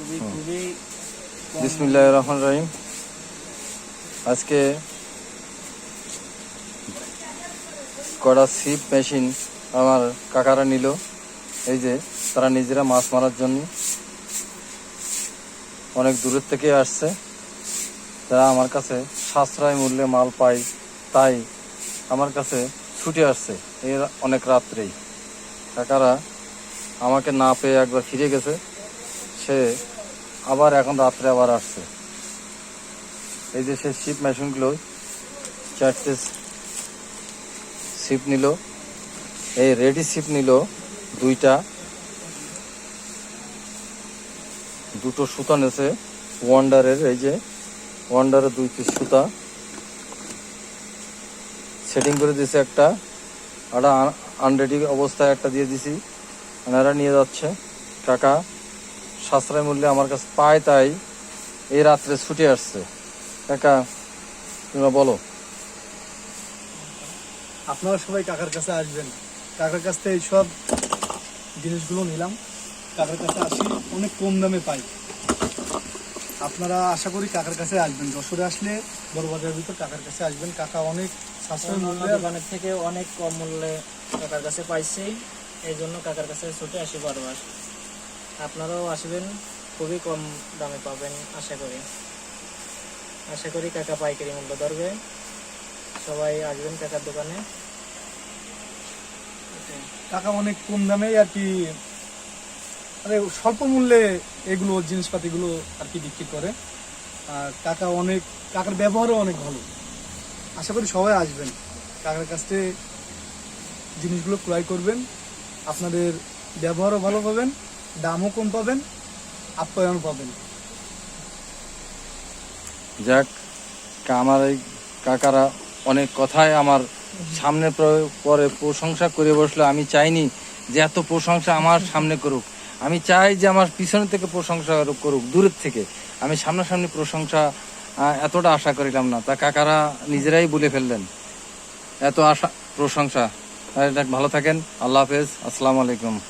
খুবই খুবই বিসমুল্লাহ রহমান রহিম আজকে কড়া সিপ মেশিন আমার কাকারা নিল। এই যে তারা নিজেরা মাছ মারার জন্য অনেক দূরের থেকে আসছে। তারা আমার কাছে সাশ্রয় মূল্যে মাল পায় তাই আমার কাছে ছুটে আসছে এই অনেক রাত্রেই। কাকারা আমাকে না পেয়ে একবার ফিরে গেছে। সে আবার এখন রাত্রে আবার আসছে। এই যে সে শিপ মেশিনগুলো চারটে শিপ নিল, এই রেডি শিপ নিল, দুইটা। দুটো সুতা নেছে ওয়ান্ডারের এই যে ওয়ান্ডারের দুই পিস সুতা। সেটিং করে দিয়েছে একটা। একটা আনরেডি অবস্থায় একটা দিয়ে দিছি। এনারা নিয়ে যাচ্ছে কাকা সাশ্রয় মূল্যে আমার কাছে পায় তাই এই রাত্রে ছুটে আসছে। কাকা তোমরা বলো। আপনারা সবাই কাকার কাছে আসবেন। কাকার কাছ থেকে এইসব জিনিসগুলো নিলাম। কাকার কাছে আসি অনেক কম দামে পাই। আপনারা আশা করি কাকার কাছে আসবেন। যশোরে আসলে বড় বাজারের ভিতর কাকার কাছে আসবেন। কাকা অনেক সাশ্রয় মূল্যে দোকানের থেকে অনেক কম মূল্যে কাকার কাছে পাইছি। এই জন্য কাকার কাছে ছুটে আসি বারবার আপনারাও আসবেন, খুবই কম দামে পাবেন, আশা করি। আশা করি কাকা পাইকারি মূল্য ধরবে। সবাই আসবেন কাকার দোকানে। টাকা অনেক কম দামে আর কি মানে স্বল্প মূল্যে এগুলো জিনিসপাতিগুলো আর কি বিক্রি করে। আর কাকা অনেক, কাকার ব্যবহারও অনেক ভালো। আশা করি সবাই আসবেন। কাকার কাছ থেকে জিনিসগুলো ক্রয় করবেন। আপনাদের ব্যবহারও ভালো পাবেন। দামও কম পাবেন, আপ্যায়ন পাবেন। যাক, আমার এই কাকারা অনেক কথাই আমার সামনে পরে প্রশংসা করে বসল। আমি চাইনি যে এত প্রশংসা আমার সামনে করুক। আমি চাই যে আমার পিছনে থেকে প্রশংসা করুক- দূরের থেকে। আমি সামনাসামনি প্রশংসা এতটা আশা করিলাম না। তা কাকারা নিজেরাই বলে ফেললেন, এত আশা, প্রশংসা। ভালো থাকেন। আল্লাহ হাফেজ। আসসালামু আলাইকুম।